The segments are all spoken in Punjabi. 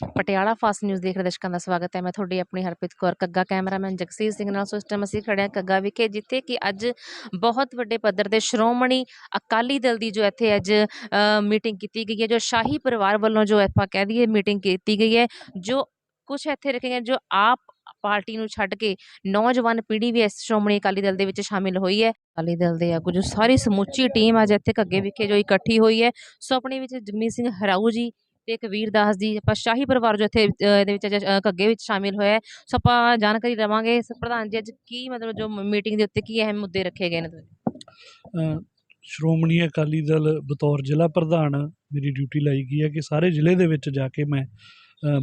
ਪਟਿਆਲਾ ਫਾਸਟ ਨਿਊਜ਼ ਦੇਖ ਰਹੇ ਦਰਸ਼ਕਾਂ ਦਾ ਸਵਾਗਤ ਹੈ। ਮੈਂ ਤੁਹਾਡੀ ਆਪਣੀ ਹਰਪ੍ਰੀਤ ਕੌਰ, ਕੱਗਾ ਕੈਮਰਾਮੈਨ ਜਗਸੀਰ ਸਿੰਘ ਨਾਲ। ਸੋ ਇਸ ਟਾਈਮ ਅਸੀਂ ਖੜੇ ਕੱਗਾ ਵਿਖੇ, ਜਿੱਥੇ ਕਿ ਅੱਜ ਬਹੁਤ ਵੱਡੇ ਪੱਧਰ ਤੇ ਸ਼੍ਰੋਮਣੀ ਅਕਾਲੀ ਦਲ ਦੀ ਜੋ ਇੱਥੇ ਅੱਜ ਮੀਟਿੰਗ ਕੀਤੀ ਗਈ ਹੈ, ਜੋ ਸ਼ਾਹੀ ਪਰਿਵਾਰ ਵੱਲੋਂ ਜੋ ਆਪਾਂ ਕਹਿ ਦਈਏ ਮੀਟਿੰਗ ਕੀਤੀ ਗਈ ਹੈ, ਜੋ ਕੁਝ ਇੱਥੇ ਰੱਖੇ ਗਏ ਜੋ ਆਪ ਪਾਰਟੀ ਨੂੰ ਛੱਡ ਕੇ ਨੌਜਵਾਨ ਪੀੜ੍ਹੀ ਵੀ ਇਸ ਸ਼੍ਰੋਮਣੀ ਅਕਾਲੀ ਦਲ ਦੇ ਵਿੱਚ ਸ਼ਾਮਿਲ ਹੋਈ ਹੈ। ਅਕਾਲੀ ਦਲ ਦੇ ਆਗੂ ਜੋ ਸਾਰੀ ਸਮੁੱਚੀ ਟੀਮ ਅੱਜ ਇੱਥੇ ਘੱਗੇ ਵਿਖੇ ਜੋ ਇਕੱਠੀ ਹੋਈ ਹੈ। ਸੋ ਆਪਣੇ ਵਿੱਚ ਜਗਮੀਤ ਸਿੰਘ ਹਰਾਊ ਜੀ ਤੇ ਕਬੀਰ ਦਾਸ ਜੀ ਆਪਾਂ ਸ਼ਾਹੀ ਪਰਿਵਾਰ ਜੋ ਇੱਥੇ ਇਹਦੇ ਵਿੱਚ ਅੱਜ, ਵਿੱਚ ਸ਼ਾਮਿਲ ਹੋਇਆ ਸੋ ਆਪਾਂ ਜਾਣਕਾਰੀ ਲਵਾਂਗੇ ਪ੍ਰਧਾਨ ਜੀ ਅੱਜ ਕੀ ਮਤਲਬ ਜੋ ਮੀਟਿੰਗ ਦੇ ਉੱਤੇ ਕੀ ਅਹਿਮ ਮੁੱਦੇ ਰੱਖੇ ਗਏ ਨੇ ਸ਼੍ਰੋਮਣੀ ਅਕਾਲੀ ਦਲ ਬਤੌਰ ਜ਼ਿਲ੍ਹਾ ਪ੍ਰਧਾਨ ਮੇਰੀ ਡਿਊਟੀ ਲਾਈ ਗਈ ਹੈ ਕਿ ਸਾਰੇ ਜ਼ਿਲ੍ਹੇ ਦੇ ਵਿੱਚ ਜਾ ਕੇ ਮੈਂ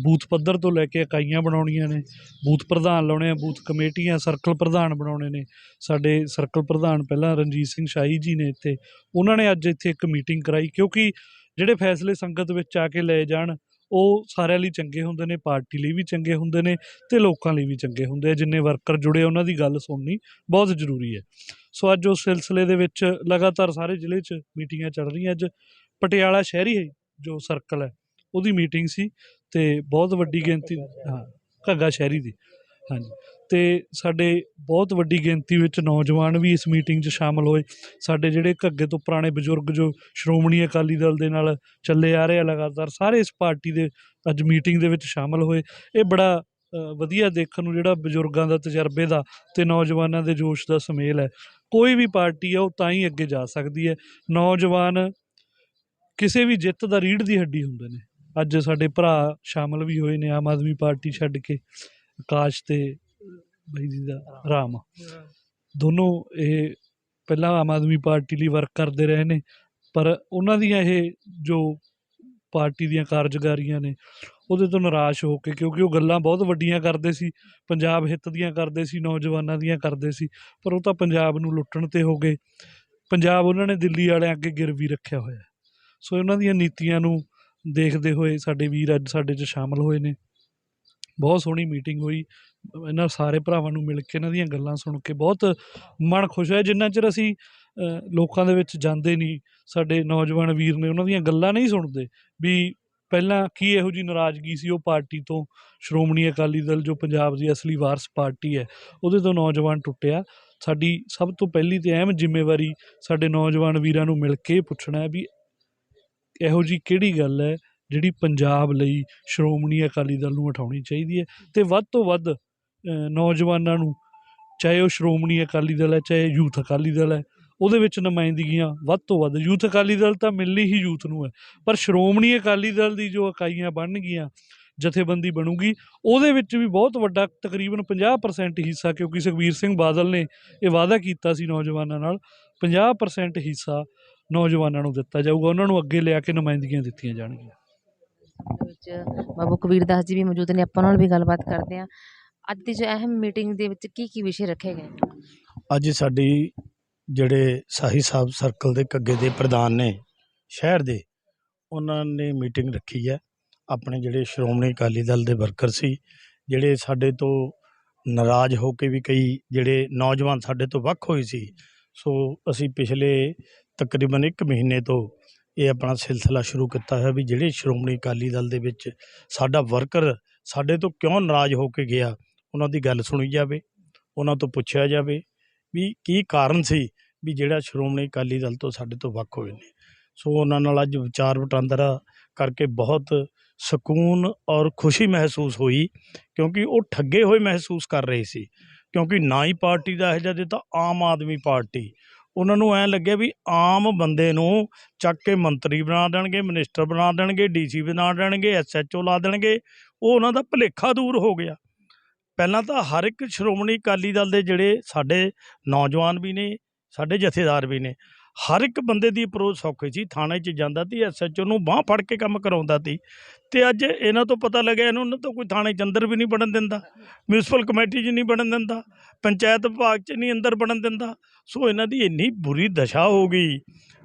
ਬੂਥ ਪੱਧਰ ਤੋਂ ਲੈ ਕੇ ਇਕਾਈਆਂ ਬਣਾਉਣੀਆਂ ਨੇ ਬੂਥ ਪ੍ਰਧਾਨ ਲਾਉਣੇ ਆ ਬੂਥ ਕਮੇਟੀਆਂ ਸਰਕਲ ਪ੍ਰਧਾਨ ਬਣਾਉਣੇ ਨੇ। ਸਾਡੇ ਸਰਕਲ ਪ੍ਰਧਾਨ ਪਹਿਲਾਂ ਰਣਜੀਤ ਸਿੰਘ ਸ਼ਾਹੀ ਜੀ ਨੇ ਇੱਥੇ ਉਹਨਾਂ ਨੇ ਅੱਜ ਇੱਥੇ ਇੱਕ ਮੀਟਿੰਗ ਕਰਾਈ ਕਿਉਂਕਿ ਜਿਹੜੇ ਫੈਸਲੇ ਸੰਗਤ ਵਿੱਚ ਆ ਕੇ ਲਏ ਜਾਣ, ਉਹ ਸਾਰਿਆਂ ਲਈ ਚੰਗੇ ਹੁੰਦੇ ਨੇ, ਪਾਰਟੀ ਲਈ ਵੀ ਚੰਗੇ ਹੁੰਦੇ ਨੇ ਤੇ ਲੋਕਾਂ ਲਈ ਵੀ ਚੰਗੇ ਹੁੰਦੇ ਆ, ਜਿੰਨੇ ਵਰਕਰ ਜੁੜੇ ਉਹਨਾਂ ਦੀ ਗੱਲ ਸੁਣਨੀ ਬਹੁਤ ਜ਼ਰੂਰੀ ਹੈ। ਸੋ ਅੱਜ ਉਸ ਸਿਲਸਿਲੇ ਦੇ ਵਿੱਚ ਲਗਾਤਾਰ ਸਾਰੇ ਜ਼ਿਲ੍ਹੇ 'ਚ ਮੀਟਿੰਗਾਂ ਚੱਲ ਰਹੀਆਂ, ਅੱਜ ਪਟਿਆਲਾ ਸ਼ਹਿਰੀ ਜੋ ਸਰਕਲ ਹੈ, ਉਹਦੀ ਮੀਟਿੰਗ ਸੀ ਤੇ ਬਹੁਤ ਵੱਡੀ ਗਿਣਤੀ, ਹਾਂ, ਘੱਗਾ ਸ਼ਹਿਰੀ ਦੀ। ਹਾਂਜੀ। ਤੇ ਸਾਡੇ ਬਹੁਤ ਵੱਡੀ ਗਿਣਤੀ ਵਿੱਚ ਨੌਜਵਾਨ ਵੀ ਇਸ ਮੀਟਿੰਗ 'ਚ ਸ਼ਾਮਲ ਹੋਏ। ਸਾਡੇ ਜਿਹੜੇ ਘੱਗੇ ਤੋਂ ਪੁਰਾਣੇ ਬਜ਼ੁਰਗ ਜੋ ਸ਼੍ਰੋਮਣੀ ਅਕਾਲੀ ਦਲ ਦੇ ਨਾਲ ਚੱਲੇ ਆ ਰਹੇ ਆ ਲਗਾਤਾਰ, ਸਾਰੇ ਇਸ ਪਾਰਟੀ ਦੇ ਅੱਜ ਮੀਟਿੰਗ ਦੇ ਵਿੱਚ ਸ਼ਾਮਲ ਹੋਏ। ਇਹ ਬੜਾ ਵਧੀਆ ਦੇਖਣ ਨੂੰ ਜਿਹੜਾ ਬਜ਼ੁਰਗਾਂ ਦਾ ਤਜਰਬੇ ਦਾ ਤੇ ਨੌਜਵਾਨਾਂ ਦੇ ਜੋਸ਼ ਦਾ ਸੁਮੇਲ ਹੈ। ਕੋਈ ਵੀ ਪਾਰਟੀ ਆ ਉਹ ਤਾਂ ਹੀ ਅੱਗੇ ਜਾ ਸਕਦੀ ਹੈ। ਨੌਜਵਾਨ ਕਿਸੇ ਵੀ ਜਿੱਤ ਦਾ ਰੀੜ ਦੀ ਹੱਡੀ ਹੁੰਦੇ ਨੇ। ਅੱਜ ਸਾਡੇ ਭਰਾ ਸ਼ਾਮਲ ਵੀ ਹੋਏ ਨੇ, ਆਮ ਆਦਮੀ ਪਾਰਟੀ ਛੱਡ ਕੇ। ਆਕਾਸ਼ ਤੇ ਬਾਈ ਜੀ ਦਾ ਰਾਮ। ਦੋਨੋਂ ਇਹ ਪਹਿਲਾਂ ਆਮ ਆਦਮੀ ਪਾਰਟੀ ਲਈ ਵਰਕ ਕਰਦੇ ਰਹੇ ਨੇ ਪਰ ਉਹਨਾਂ ਦੀਆਂ ਇਹ ਜੋ ਪਾਰਟੀ ਦੀਆਂ ਕਾਰਜਕਾਰੀਆਂ ਨੇ ਉਹਦੇ ਤੋਂ ਨਿਰਾਸ਼ ਹੋ ਕੇ ਕਿਉਂਕਿ ਉਹ ਗੱਲਾਂ ਬਹੁਤ ਵੱਡੀਆਂ ਕਰਦੇ ਸੀ ਪੰਜਾਬ ਹਿੱਤ ਦੀਆਂ ਕਰਦੇ ਸੀ ਨੌਜਵਾਨਾਂ ਦੀਆਂ ਕਰਦੇ ਸੀ ਪਰ ਉਹ ਤਾਂ ਪੰਜਾਬ ਨੂੰ ਲੁੱਟਣ ਤੇ ਹੋ ਗਏ। ਪੰਜਾਬ ਉਹਨਾਂ ਨੇ ਦਿੱਲੀ ਵਾਲਿਆਂ ਅੱਗੇ ਗਿਰਵੀ ਰੱਖਿਆ ਹੋਇਆ। ਸੋ ਉਹਨਾਂ ਦੀਆਂ ਨੀਤੀਆਂ ਨੂੰ ਦੇਖਦੇ ਹੋਏ ਸਾਡੇ ਵੀਰ ਅੱਜ ਸਾਡੇ 'ਚ ਸ਼ਾਮਲ ਹੋਏ ਨੇ। ਬਹੁਤ ਸੋਹਣੀ ਮੀਟਿੰਗ ਹੋਈ। ਇਹਨਾਂ ਸਾਰੇ ਭਰਾਵਾਂ ਨੂੰ ਮਿਲ ਕੇ, ਇਹਨਾਂ ਦੀਆਂ ਗੱਲਾਂ ਸੁਣ ਕੇ ਬਹੁਤ ਮਨ ਖੁਸ਼ ਹੋਇਆ। ਜਿੰਨਾ ਚਿਰ ਅਸੀਂ ਲੋਕਾਂ ਦੇ ਵਿੱਚ ਜਾਂਦੇ ਨਹੀਂ, ਸਾਡੇ ਨੌਜਵਾਨ ਵੀਰ ਨੇ ਉਹਨਾਂ ਦੀਆਂ ਗੱਲਾਂ ਨਹੀਂ ਸੁਣਦੇ ਵੀ ਪਹਿਲਾਂ ਕੀ ਇਹੋ ਜੀ ਨਾਰਾਜ਼ਗੀ ਸੀ ਉਹ ਪਾਰਟੀ ਤੋਂ? ਸ਼੍ਰੋਮਣੀ ਅਕਾਲੀ ਦਲ ਜੋ ਪੰਜਾਬ ਦੀ ਅਸਲੀ ਵਾਰਸ ਪਾਰਟੀ ਹੈ, ਉਹਦੇ ਤੋਂ ਨੌਜਵਾਨ ਟੁੱਟਿਆ। ਸਾਡੀ ਸਭ ਤੋਂ ਪਹਿਲੀ ਤੇ ਅਹਿਮ ਜ਼ਿੰਮੇਵਾਰੀ ਸਾਡੇ ਨੌਜਵਾਨ ਵੀਰਾਂ ਨੂੰ ਮਿਲ ਕੇ ਪੁੱਛਣਾ ਹੈ ਵੀ ਇਹੋ ਜੀ ਕਿਹੜੀ ਗੱਲ ਹੈ? ਜਿਹੜੀ ਪੰਜਾਬ ਲਈ ਸ਼੍ਰੋਮਣੀ ਅਕਾਲੀ ਦਲ ਨੂੰ ਉਠਾਉਣੀ ਚਾਹੀਦੀ ਹੈ ਤੇ ਵੱਧ ਤੋਂ ਵੱਧ ਨੌਜਵਾਨਾਂ ਨੂੰ ਚਾਹੇ ਉਹ ਸ਼੍ਰੋਮਣੀ ਅਕਾਲੀ ਦਲ ਹੈ, ਚਾਹੇ ਯੂਥ ਅਕਾਲੀ ਦਲ ਹੈ, ਉਹਦੇ ਵਿੱਚ ਨੁਮਾਇੰਦਗੀਆਂ ਵੱਧ ਤੋਂ ਵੱਧ, ਯੂਥ ਅਕਾਲੀ ਦਲ ਤਾਂ ਮਿਲਣੀ ਹੀ ਯੂਥ ਨੂੰ ਹੈ, ਪਰ ਸ਼੍ਰੋਮਣੀ ਅਕਾਲੀ ਦਲ ਦੀ ਜੋ ਇਕਾਈਆਂ ਬਣਨਗੀਆਂ, ਜਥੇਬੰਦੀ ਬਣੂਗੀ, ਉਹਦੇ ਵਿੱਚ ਵੀ ਬਹੁਤ ਵੱਡਾ ਤਕਰੀਬਨ 50% ਹਿੱਸਾ, ਕਿਉਂਕਿ ਸੁਖਬੀਰ ਸਿੰਘ ਬਾਦਲ ਨੇ ਇਹ ਵਾਅਦਾ ਕੀਤਾ ਸੀ ਨੌਜਵਾਨਾਂ ਨਾਲ 50% ਹਿੱਸਾ ਨੌਜਵਾਨਾਂ ਨੂੰ ਦਿੱਤਾ ਜਾਊਗਾ, ਉਹਨਾਂ ਨੂੰ ਅੱਗੇ ਲਿਆ ਕੇ ਨੁਮਾਇੰਦਗੀਆਂ ਦਿੱਤੀਆਂ ਜਾਣਗੀਆਂ। ਵਿੱਚ ਬਾਬੂ ਕਬੀਰ ਦਾਸ ਜੀ ਵੀ ਮੌਜੂਦ ਨੇ, ਆਪਾਂ ਨਾਲ ਵੀ ਗੱਲਬਾਤ ਕਰਦੇ ਹਾਂ। ਅੱਜ ਦੀ ਜੋ ਅਹਿਮ ਮੀਟਿੰਗ ਦੇ ਵਿੱਚ ਕੀ ਕੀ ਵਿਸ਼ੇ ਰੱਖੇ ਗਏ? ਅੱਜ ਸਾਡੀ ਜਿਹੜੇ ਸਾਹੀ ਸਾਹਿਬ ਸਰਕਲ ਦੇ ਕੱਗੇ ਦੇ ਪ੍ਰਧਾਨ ਨੇ ਸ਼ਹਿਰ ਦੇ, ਉਹਨਾਂ ਨੇ ਮੀਟਿੰਗ ਰੱਖੀ ਹੈ। ਆਪਣੇ ਜਿਹੜੇ ਸ਼੍ਰੋਮਣੀ ਅਕਾਲੀ ਦਲ ਦੇ ਵਰਕਰ ਸੀ, ਜਿਹੜੇ ਸਾਡੇ ਤੋਂ ਨਾਰਾਜ਼ ਹੋ ਕੇ ਵੀ ਕਈ ਜਿਹੜੇ ਨੌਜਵਾਨ ਸਾਡੇ ਤੋਂ ਵੱਖ ਹੋਏ ਸੀ, ਸੋ ਅਸੀਂ ਪਿਛਲੇ ਤਕਰੀਬਨ 1 ਮਹੀਨੇ ਤੋਂ ਇਹ ਆਪਣਾ ਸਿਲਸਿਲਾ ਸ਼ੁਰੂ ਕੀਤਾ ਹੈ ਵੀ ਜਿਹੜੇ ਸ਼੍ਰੋਮਣੀ ਅਕਾਲੀ ਦਲ ਦੇ ਵਿੱਚ ਸਾਡਾ ਵਰਕਰ ਸਾਡੇ ਤੋਂ ਕਿਉਂ ਨਾਰਾਜ਼ ਹੋ ਕੇ ਗਿਆ, ਉਹਨਾਂ ਦੀ ਗੱਲ ਸੁਣੀ ਜਾਵੇ, ਉਹਨਾਂ ਤੋਂ ਪੁੱਛਿਆ ਜਾਵੇ ਵੀ ਕੀ ਕਾਰਨ ਸੀ ਵੀ ਜਿਹੜਾ ਸ਼੍ਰੋਮਣੀ ਅਕਾਲੀ ਦਲ ਤੋਂ ਸਾਡੇ ਤੋਂ ਵੱਖ ਹੋਏ ਨੇ। ਸੋ ਉਹਨਾਂ ਨਾਲ ਅੱਜ ਵਿਚਾਰ ਵਟਾਂਦਰਾ ਕਰਕੇ ਬਹੁਤ ਸਕੂਨ ਔਰ ਖੁਸ਼ੀ ਮਹਿਸੂਸ ਹੋਈ ਕਿਉਂਕਿ ਉਹ ਠੱਗੇ ਹੋਏ ਮਹਿਸੂਸ ਕਰ ਰਹੇ ਸੀ ਕਿਉਂਕਿ ਨਾ ਹੀ ਪਾਰਟੀ ਦਾ ਇਹ ਜਿਹੇ ਤਾਂ ਆਮ ਆਦਮੀ ਪਾਰਟੀ ਉਹਨਾਂ ਨੂੰ ਐਂ ਲੱਗਿਆ ਵੀ ਆਮ ਬੰਦੇ ਨੂੰ ਚੱਕ ਕੇ ਮੰਤਰੀ ਬਣਾ ਦੇਣਗੇ, ਮਿਨਿਸਟਰ ਬਣਾ ਦੇਣਗੇ, ਡੀਸੀ ਬਣਾ ਦੇਣਗੇ ਐਸਐਚਓ ਲਾ ਦੇਣਗੇ, ਉਹ ਉਹਨਾਂ ਦਾ ਭੁਲੇਖਾ ਦੂਰ ਹੋ ਗਿਆ। ਪਹਿਲਾਂ ਤਾਂ ਹਰ ਇੱਕ ਸ਼੍ਰੋਮਣੀ ਅਕਾਲੀ ਦਲ ਦੇ ਜਿਹੜੇ ਸਾਡੇ ਨੌਜਵਾਨ ਵੀ ਨੇ, ਸਾਡੇ ਜਥੇਦਾਰ ਵੀ ਨੇ ਹਰ ਇੱਕ ਬੰਦੇ ਦੀ ਅਪਰੋਚ ਸੌਖੀ ਸੀ, ਥਾਣੇ 'ਚ ਜਾਂਦਾ ਸੀ ਐਸਐਚਓ ਨੂੰ ਬਾਹ ਫੜ ਕੇ ਕੰਮ ਕਰਾਉਂਦਾ ਸੀ ਤੇ ਅੱਜ ਇਹਨਾਂ ਤੋਂ ਪਤਾ ਲੱਗਿਆ ਇਹਨੂੰ ਨਾ ਤਾਂ ਕੋਈ ਥਾਣੇ 'ਚ ਅੰਦਰ ਵੀ ਨਹੀਂ ਬਣਨ ਦਿੰਦਾ ਮਿਊਨਿਸਪਲ ਕਮੇਟੀ 'ਚ ਨਹੀਂ ਬਣਨ ਦਿੰਦਾ, ਪੰਚਾਇਤ ਵਿਭਾਗ 'ਚ ਨਹੀਂ ਅੰਦਰ ਬਣਨ ਦਿੰਦਾ, ਸੋ ਇਹਨਾਂ ਦੀ ਇੰਨੀ ਬੁਰੀ ਦਸ਼ਾ ਹੋ ਗਈ।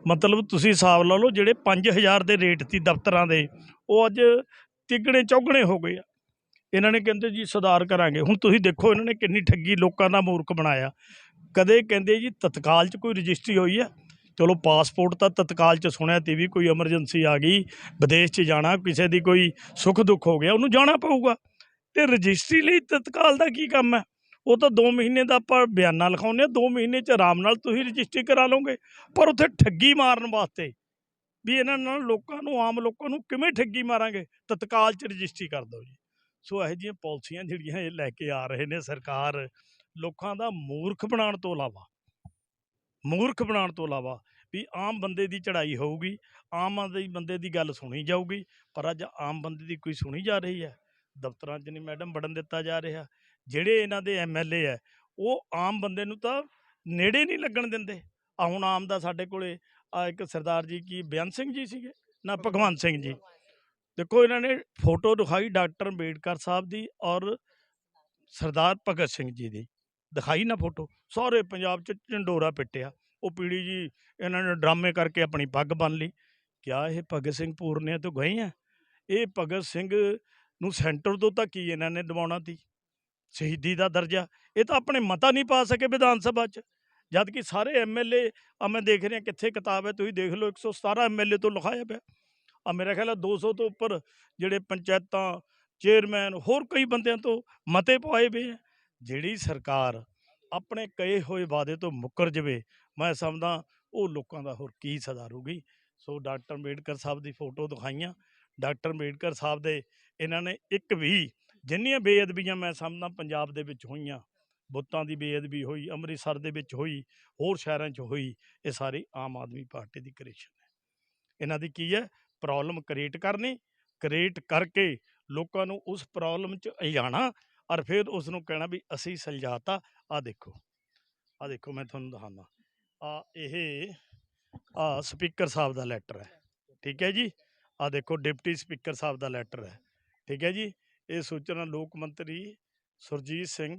ਮਤਲਬ ਤੁਸੀਂ ਹਿਸਾਬ ਲਾ ਲਓ ਜਿਹੜੇ 5000 ਦੇ ਰੇਟ ਸੀ ਦਫ਼ਤਰਾਂ ਦੇ, ਉਹ ਅੱਜ ਤਿੱਗਣੇ ਚੌਗਣੇ ਹੋ ਗਏ ਆ। ਇਹਨਾਂ ਨੇ ਕਹਿੰਦੇ ਜੀ ਸੁਧਾਰ ਕਰਾਂਗੇ, ਹੁਣ ਤੁਸੀਂ ਦੇਖੋ ਇਹਨਾਂ ਨੇ ਕਿੰਨੀ ਠੱਗੀ ਲੋਕਾਂ ਦਾ ਮੂਰਖ ਬਣਾਇਆ। ਕਦੇ ਕਹਿੰਦੇ ਜੀ ਤਤਕਾਲ 'ਚ ਕੋਈ ਰਜਿਸਟਰੀ ਹੋਈ ਆ ਚਲੋ ਪਾਸਪੋਰਟ ਤਾਂ ਤਤਕਾਲ ਚ ਸੁਣਿਆ ਤੀ ਵੀ ਕੋਈ ਐਮਰਜੈਂਸੀ ਆ ਗਈ, ਵਿਦੇਸ਼ ਚ ਜਾਣਾ, ਕਿਸੇ ਦੀ ਕੋਈ ਸੁੱਖ ਦੁੱਖ ਹੋ ਗਿਆ, ਉਹਨੂੰ ਜਾਣਾ ਪਊਗਾ। ਤੇ ਰਜਿਸਟਰੀ ਲਈ ਤਤਕਾਲ ਦਾ ਕੀ ਕੰਮ ਹੈ? ਉਹ ਤਾਂ 2 ਮਹੀਨੇ ਦਾ ਆਪਾਂ ਬਿਆਨਾ ਲਿਖਾਉਂਦੇ ਆ 2 ਮਹੀਨੇ ਚ ਆਰਾਮ ਨਾਲ ਤੁਸੀਂ ਰਜਿਸਟਰੀ ਕਰਾ ਲਓਗੇ। ਪਰ ਉੱਥੇ ਠੱਗੀ ਮਾਰਨ ਵਾਸਤੇ ਵੀ ਇਹਨਾਂ ਨਾਲ ਲੋਕਾਂ ਨੂੰ, ਆਮ ਲੋਕਾਂ ਨੂੰ ਕਿਵੇਂ ਠੱਗੀ ਮਾਰਾਂਗੇ? ਤਤਕਾਲ ਚ ਰਜਿਸਟਰੀ ਕਰ ਦਿਓ ਜੀ। ਸੋ ਇਹੋ ਜਿਹੀਆਂ ਪਾਲਿਸੀਆਂ ਜਿਹੜੀਆਂ ਇਹ ਲੈ ਕੇ ਆ ਰਹੇ ਨੇ ਸਰਕਾਰ, ਲੋਕਾਂ ਦਾ ਮੂਰਖ ਬਣਾਉਣ ਤੋਂ ਇਲਾਵਾ। ਮੂਰਖ ਬਣਾਉਣ ਤੋਂ ਇਲਾਵਾ ਵੀ ਆਮ ਬੰਦੇ ਦੀ ਚੜ੍ਹਾਈ ਹੋਊਗੀ, ਆਮ ਬੰਦੇ ਦੀ ਗੱਲ ਸੁਣੀ ਜਾਊਗੀ, ਪਰ ਅੱਜ ਆਮ ਬੰਦੇ ਦੀ ਕੋਈ ਸੁਣੀ ਜਾ ਰਹੀ ਹੈ, ਦਫ਼ਤਰਾਂ 'ਚ ਨਹੀਂ ਮੈਡਮ ਵੜਨ ਦਿੱਤਾ ਜਾ ਰਿਹਾ, ਜਿਹੜੇ ਇਹਨਾਂ ਦੇ ਐਮਐਲਏ ਹੈ, ਉਹ ਆਮ ਬੰਦੇ ਨੂੰ ਤਾਂ ਨੇੜੇ ਨਹੀਂ ਲੱਗਣ ਦਿੰਦੇ। ਆ ਹੁਣ ਆਮ ਦਾ ਸਾਡੇ ਕੋਲੇ ਆ ਇੱਕ ਸਰਦਾਰ ਜੀ ਕੀ ਬੇਅੰਤ ਸਿੰਘ ਜੀ ਸੀਗੇ, ਨਾ ਭਗਵੰਤ ਸਿੰਘ ਜੀ। ਦੇਖੋ ਇਹਨਾਂ ਨੇ ਫੋਟੋ ਦਿਖਾਈ ਡਾਕਟਰ ਅੰਬੇਡਕਰ ਸਾਹਿਬ ਦੀ ਔਰ ਸਰਦਾਰ ਭਗਤ ਸਿੰਘ ਜੀ ਦੀ। ਦਿਖਾਈ ਨਾ ਫੋਟੋ। ਸਾਰੇ ਪੰਜਾਬ 'ਚ ਝੰਡੋਰਾ ਪਿੱਟਿਆ। ਉਹ ਪੀੜੀ ਜੀ, ਇਹਨਾਂ ਨੇ ਡਰਾਮੇ ਕਰਕੇ ਆਪਣੀ ਪੱਗ ਬੰਨ ਲਈ। ਕਿਆ ਇਹ ਭਗਤ ਸਿੰਘ ਪੂਰਨਿਆ ਤੋਂ ਗਏ ਆ? ਇਹ ਭਗਤ ਸਿੰਘ ਨੂੰ ਸੈਂਟਰ ਤੋਂ ਤਾਂ ਕੀ ਇਹਨਾਂ ਨੇ ਦਿਵਾਉਣਾ ਤੀ ਸ਼ਹੀਦੀ ਦਾ ਦਰਜਾ। ਇਹ ਤਾਂ ਆਪਣੇ ਮਤਾ ਨਹੀਂ ਪਾ ਸਕੇ ਵਿਧਾਨ ਸਭਾ 'ਚ। ਜਦ ਕਿ ਸਾਰੇ ਐਮਐਲਏ ਆ ਮੈਂ ਦੇਖ ਰਿਹਾ ਕਿੱਥੇ ਕਿਤਾਬ ਹੈ, ਤੁਸੀਂ ਦੇਖ ਲਓ 117 ਐਮਐਲਏ ਤੋਂ ਲਿਖਾਇਆ ਪਿਆ। ਆ ਮੇਰਾ ਖਿਆਲ ਹੈ 200 ਤੋਂ ਉੱਪਰ ਜਿਹੜੇ ਪੰਚਾਇਤਾਂ, ਚੇਅਰਮੈਨ, ਹੋਰ ਕਈ ਬੰਦਿਆਂ ਤੋਂ ਮਤੇ ਪਵਾਏ ਪਏ ਆ। ਜਿਹੜੀ ਸਰਕਾਰ ਆਪਣੇ ਕਹੇ ਹੋਏ ਵਾਅਦੇ ਤੋਂ ਮੁੱਕਰ ਜਵੇ, ਮੈਂ ਸਮਝਦਾ ਉਹ ਲੋਕਾਂ ਦਾ ਹੋਰ ਕੀ ਸੁਧਾਰੂਗੀ ਸੋ ਡਾਕਟਰ ਅੰਬੇਡਕਰ ਸਾਹਿਬ ਦੀ ਫੋਟੋ ਦਿਖਾਈਆਂ। ਡਾਕਟਰ ਅੰਬੇਡਕਰ ਸਾਹਿਬ ਦੇ ਇਹਨਾਂ ਨੇ ਇੱਕ ਵੀ ਜਿੰਨੀਆਂ ਬੇਅਦਬੀਆਂ ਮੈਂ ਸਮਝਦਾ ਪੰਜਾਬ ਦੇ ਵਿੱਚ ਹੋਈਆਂ, ਬੁੱਤਾਂ ਦੀ ਬੇਅਦਬੀ ਹੋਈ, ਅੰਮ੍ਰਿਤਸਰ ਦੇ ਵਿੱਚ ਹੋਈ, ਹੋਰ ਸ਼ਹਿਰਾਂ 'ਚ ਹੋਈ, ਇਹ ਸਾਰੀ ਆਮ ਆਦਮੀ ਪਾਰਟੀ ਦੀ ਕ੍ਰਿਏਸ਼ਨ ਹੈ। ਇਹਨਾਂ ਦੀ ਕੀ ਹੈ? ਪ੍ਰੋਬਲਮ ਕ੍ਰੀਏਟ ਕਰਨੀ ਕ੍ਰੀਏਟ ਕਰਕੇ ਲੋਕਾਂ ਨੂੰ ਉਸ ਪ੍ਰੋਬਲਮ 'ਚ ਲਿਜਾਣਾ ਔਰ ਫਿਰ ਉਸ ਨੂੰ ਕਹਿਣਾ ਵੀ ਅਸੀਂ ਸੁਲਝਾਤਾ। ਆ ਦੇਖੋ ਆ ਦੇਖੋ ਮੈਂ ਤੁਹਾਨੂੰ ਦਿਖਾਉਂਦਾ। ਆ ਇਹ ਆ ਸਪੀਕਰ ਸਾਹਿਬ ਦਾ ਲੈਟਰ ਹੈ। ਠੀਕ ਹੈ ਜੀ? ਆ ਦੇਖੋ ਡਿਪਟੀ ਸਪੀਕਰ ਸਾਹਿਬ ਦਾ ਲੈਟਰ ਹੈ। ਠੀਕ ਹੈ ਜੀ? ਇਹ ਸੂਚਨਾ ਲੋਕ ਮੰਤਰੀ ਸੁਰਜੀਤ ਸਿੰਘ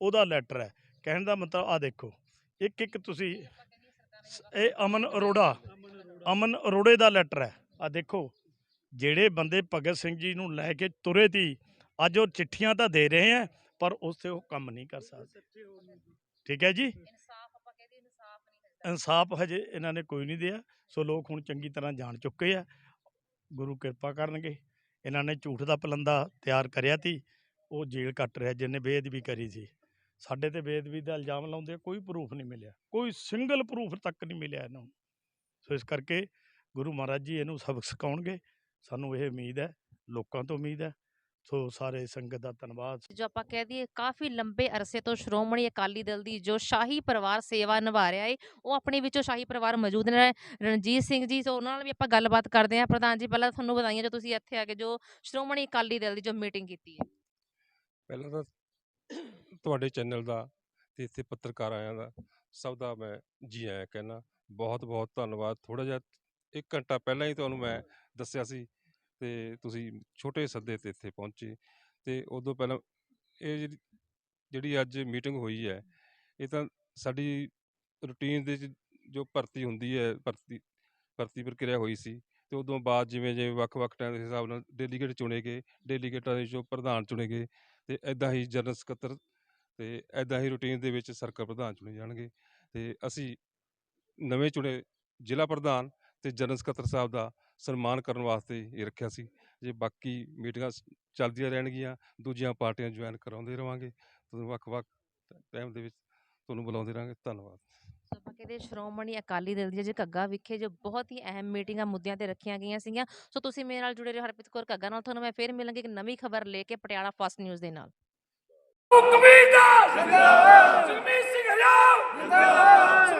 ਉਹਦਾ ਲੈਟਰ ਹੈ। ਕਹਿਣ ਦਾ ਮਤਲਬ ਆ ਦੇਖੋ ਇੱਕ ਇੱਕ ਤੁਸੀਂ ਇਹ ਅਮਨ ਅਰੋੜਾ, ਅਮਨ ਅਰੋੜੇ ਦਾ ਲੈਟਰ ਹੈ। ਆ ਦੇਖੋ, ਜਿਹੜੇ ਬੰਦੇ ਭਗਤ ਸਿੰਘ ਜੀ ਨੂੰ ਲੈ ਕੇ ਤੁਰੇ ਤੀ ਅੱਜ ਉਹ ਚਿੱਠੀਆਂ ਤਾਂ ਦੇ ਰਹੇ ਆ ਪਰ ਉਸ ਤੇ ਉਹ ਕੰਮ ਨਹੀਂ ਕਰ ਸਕਦੇ। ਠੀਕ ਹੈ ਜੀ? ਇਨਸਾਫ ਆਪਾਂ ਕਹਿੰਦੇ ਇਨਸਾਫ ਨਹੀਂ ਇਨਸਾਫ ਹਜੇ ਇਹਨਾਂ ਨੇ ਕੋਈ ਨਹੀਂ ਦਿਆ ਸੋ ਲੋਕ ਹੁਣ ਚੰਗੀ ਤਰ੍ਹਾਂ ਜਾਣ ਚੁੱਕੇ ਆ ਗੁਰੂ ਕਿਰਪਾ ਕਰਨਗੇ। ਇਹਨਾਂ ਨੇ ਝੂਠ ਦਾ ਪਲੰਦਾ ਤਿਆਰ ਕਰਿਆ ਤੀ ਉਹ ਜੇਲ੍ਹ ਕੱਟ ਰਿਹਾ ਜਿਹਨੇ ਬੇਅਦਬੀ ਕਰੀ ਸੀ। ਸਾਡੇ ਤੇ ਬੇਅਦਬੀ ਦਾ ਇਲਜ਼ਾਮ ਲਾਉਂਦੇ ਕੋਈ ਪ੍ਰੂਫ ਨਹੀਂ ਮਿਲਿਆ ਕੋਈ ਸਿੰਗਲ ਪ੍ਰੂਫ ਤੱਕ ਨਹੀਂ ਮਿਲਿਆ ਇਹਨਾਂ ਨੂੰ। ਸੋ ਇਸ ਕਰਕੇ ਗੁਰੂ ਮਹਾਰਾਜ ਜੀ ਇਹਨੂੰ ਸਬਕ ਸਿਖਾਉਣਗੇ। ਸਾਨੂੰ ਇਹ ਉਮੀਦ ਹੈ ਲੋਕਾਂ ਤੋਂ ਉਮੀਦ ਹੈ ਸੋ ਸਾਰੇ ਸੰਗਤ ਦਾ ਧੰਨਵਾਦ। ਜੋ ਆਪਾਂ ਕਹਿ ਦਈਏ ਕਾਫੀ ਲੰਬੇ ਅਰਸੇ ਤੋਂ ਸ਼੍ਰੋਮਣੀ ਅਕਾਲੀ ਦਲ ਦੀ ਜੋ ਸ਼ਾਹੀ ਪਰਿਵਾਰ ਸੇਵਾ ਨਿਭਾ ਰਿਹਾ ਹੈ ਉਹ ਆਪਣੇ ਵਿੱਚੋਂ ਸ਼ਾਹੀ ਪਰਿਵਾਰ ਮੌਜੂਦ ਨੇ। ਰਣਜੀਤ ਸਿੰਘ ਜੀ ਸੋ ਉਹਨਾਂ ਨਾਲ ਵੀ ਆਪਾਂ ਗੱਲਬਾਤ ਕਰਦੇ ਹਾਂ। ਪ੍ਰਧਾਨ ਜੀ ਪਹਿਲਾਂ ਤੁਹਾਨੂੰ ਵਧਾਈਆਂ ਜੋ ਤੁਸੀਂ ਇੱਥੇ ਆ ਕੇ ਜੋ ਸ਼੍ਰੋਮਣੀ ਅਕਾਲੀ ਦਲ ਦੀ ਜੋ ਮੀਟਿੰਗ ਕੀਤੀ ਹੈ। ਪਹਿਲਾਂ ਤਾਂ ਤੁਹਾਡੇ ਚੈਨਲ ਦਾ ਤੇ ਇੱਥੇ ਪੱਤਰਕਾਰ ਆਇਆਂ ਦਾ ਸਭ ਦਾ ਮੈਂ ਜੀ ਆਇਆਂ ਕਹਿਣਾ ਬਹੁਤ ਬਹੁਤ ਧੰਨਵਾਦ। ਥੋੜਾ ਜਿਹਾ ਇੱਕ ਘੰਟਾ ਪਹਿਲਾਂ ਹੀ ਤੁਹਾਨੂੰ ਮੈਂ ਦੱਸਿਆ ਸੀ ਤੇ ਤੁਸੀਂ ਛੋਟੇ ਸੱਦੇ ਤੇ ਇੱਥੇ ਪਹੁੰਚੇ। ਤੇ ਉਦੋਂ ਪਹਿਲਾਂ ਇਹ ਜਿਹੜੀ ਜਿਹੜੀ ਅੱਜ ਮੀਟਿੰਗ ਹੋਈ ਹੈ, ਇਹ ਤਾਂ ਸਾਡੀ ਰੂਟੀਨ ਦੇ 'ਚ ਜੋ ਭਰਤੀ ਹੁੰਦੀ ਹੈ, ਭਰਤੀ ਭਰਤੀ ਪ੍ਰਕਿਰਿਆ ਹੋਈ ਸੀ, ਤੇ ਉਦੋਂ ਬਾਅਦ ਜਿਵੇਂ ਜਿਵੇਂ ਵੱਖ-ਵੱਖ ਟਾਈਮ ਦੇ ਹਿਸਾਬ ਨਾਲ ਡੈਲੀਗੇਟ ਚੁਣੇ ਗਏ, ਡੈਲੀਗੇਟਾਂ ਦੇ ਜੋ ਪ੍ਰਧਾਨ ਚੁਣੇ ਗਏ, ਤੇ ਐਦਾਂ ਹੀ ਜਨਰਲ ਸਕੱਤਰ ਤੇ ਐਦਾਂ ਹੀ ਰੂਟੀਨ ਦੇ ਵਿੱਚ ਸਰਕਲ ਪ੍ਰਧਾਨ ਚੁਣੇ ਜਾਣਗੇ। ਤੇ ਅਸੀਂ ਨਵੇਂ ਚੁਣੇ ਜ਼ਿਲ੍ਹਾ ਪ੍ਰਧਾਨ ਤੇ ਜਨਰਲ ਸਕੱਤਰ ਸਾਹਿਬ ਦਾ ਸਨਮਾਨ ਕਰਨ ਵਾਸਤੇ ਇਹ ਰੱਖਿਆ ਸੀ ਜੇ ਬਾਕੀ ਮੀਟਿੰਗਾਂ ਸ- ਚੱਲਦੀਆਂ ਰਹਿਣਗੀਆਂ ਦੂਜੀਆਂ ਪਾਰਟੀਆਂ ਜੁਆਇਨ ਕਰਾਉਂਦੇ ਰਵਾਂਗੇ ਤੁਹਾਨੂੰ ਵੱਖ-ਵੱਖ ਟਾਈਮ ਦੇ ਵਿੱਚ ਤੁਹਾਨੂੰ ਬੁਲਾਉਂਦੇ ਰਹਾਂਗੇ ਧੰਨਵਾਦ ਸੋ ਆਪਾਂ ਕਹਿੰਦੇ ਸ਼੍ਰੋਮਣੀ ਅਕਾਲੀ ਦਲ ਦੀ ਜੇ ਘੱਗਾ ਵਿਖੇ ਜੋ ਬਹੁਤ ਹੀ ਅਹਿਮ ਮੀਟਿੰਗਾਂ ਮੁੱਦਿਆਂ ਤੇ ਰੱਖੀਆਂ ਗਈਆਂ ਸੀਗੀਆਂ ਸੋ ਤੁਸੀਂ ਮੇਰੇ ਨਾਲ ਜੁੜੇ ਰਹੋ ਹਰਪ੍ਰੀਤ ਕੌਰ ਘੱਗਾ ਨਾਲ ਤੁਹਾਨੂੰ ਮੈਂ ਫੇਰ ਮਿਲਾਂਗੀ ਇੱਕ ਨਵੀਂ ਖਬਰ ਲੈ ਕੇ ਪਟਿਆਲਾ ਫਾਸਟ ਨਿਊਜ਼ ਦੇ ਨਾਲ ਕਬੀਰ ਜਿੰਦਾਬਾਦ ਸਿੰਘ ਹਜ਼ਾਰ ਜਿੰਦਾਬਾਦ